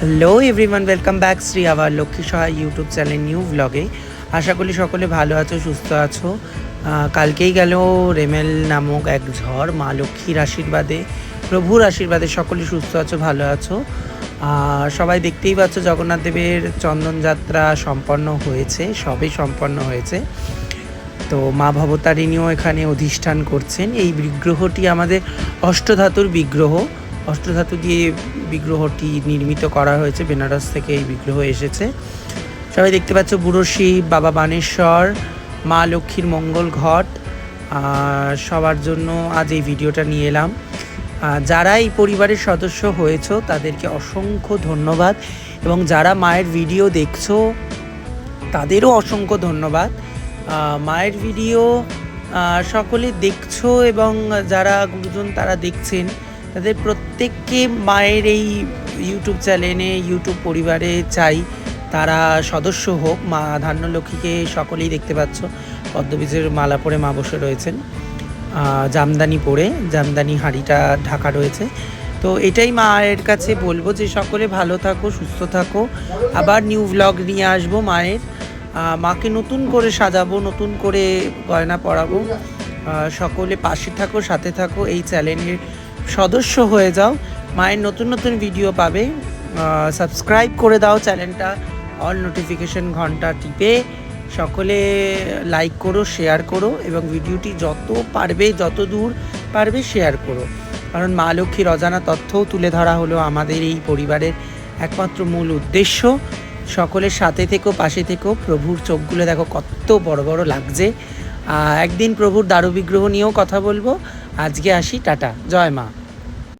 Hello everyone welcome back Shri আবার লক্ষ্মী সহায় YouTube channel new ব্লগে আশা করি সকলে ভালো আছো, সুস্থ আছো। কালকেই গেল রেমেল নামক এক ঝড়, মা লক্ষ্মীর আশীর্বাদে, প্রভুর আশীর্বাদে সকলে সুস্থ আছো, ভালো আছো। সবাই দেখতেই পাচ্ছ জগন্নাথ দেবের চন্দনযাত্রা সম্পন্ন হয়েছে সবই সম্পন্ন হয়েছে। তো মা ভবতারিণীও এখানে অধিষ্ঠান করছেন। এই বিগ্রহটি আমাদের অষ্টধাতুর বিগ্রহ। অষ্টধাতু দিয়ে বিগ্রহটি নির্মিত করা হয়েছে। বেনারস থেকে এই বিগ্রহ এসেছে। সবাই দেখতে পাচ্ছ বুড়ো শিব, বাবা বানেশ্বর, মা লক্ষ্মীর মঙ্গল ঘট। সবার জন্য আজ এই ভিডিওটা নিয়ে এলাম। যারা এই পরিবারের সদস্য হয়েছো, তাদেরকে অসংখ্য ধন্যবাদ। এবং যারা মায়ের ভিডিও দেখছ, তাদেরও অসংখ্য ধন্যবাদ। মায়ের ভিডিও সকলে দেখছ এবং যারা গুরুজন তারা দেখছেন তাদের প্রত্যেককে মায়ের এই ইউটিউব চ্যানেলে ইউটিউব পরিবারে চাই। তারা সদস্য হোক, মা ধান্যলক্ষ্মীকে সকলেই দেখতে পাচ্ছ। পদ্মবীজের মালা পরে মা বসে রয়েছেন। জামদানি পরে, জামদানি হাঁড়িটা ঢাকা রয়েছে। তো এটাই মায়ের কাছে বলব যে সকলে ভালো থাকো, সুস্থ থাকো। আবার নিউ ভ্লগ নিয়ে আসব মায়ের। মাকে নতুন করে সাজাবো, নতুন করে গয়না পরাবো। সকলে পাশে থাকো, সাথে থাকো। এই চ্যানেলের সদস্য হয়ে যাও। মায়ের নতুন নতুন ভিডিও পাবে। সাবস্ক্রাইব করে দাও চ্যানেলটা অল নোটিফিকেশন ঘণ্টা টিপে। সকলে লাইক করো শেয়ার করো এবং ভিডিওটি যত পারবে, যত দূর পারবে শেয়ার করো। কারণ মা লক্ষ্মীর অজানা তথ্যও তুলে ধরা হলো আমাদের এই পরিবারের একমাত্র মূল উদ্দেশ্য। সকলের সাথে থেকো, পাশে থেকো। প্রভুর চোখগুলো দেখো, কত বড় বড় লাগছে। একদিন প্রভুর দারু বিগ্রহ নিয়েও কথা বলব। আজকে আসি টাটা। জয় মা।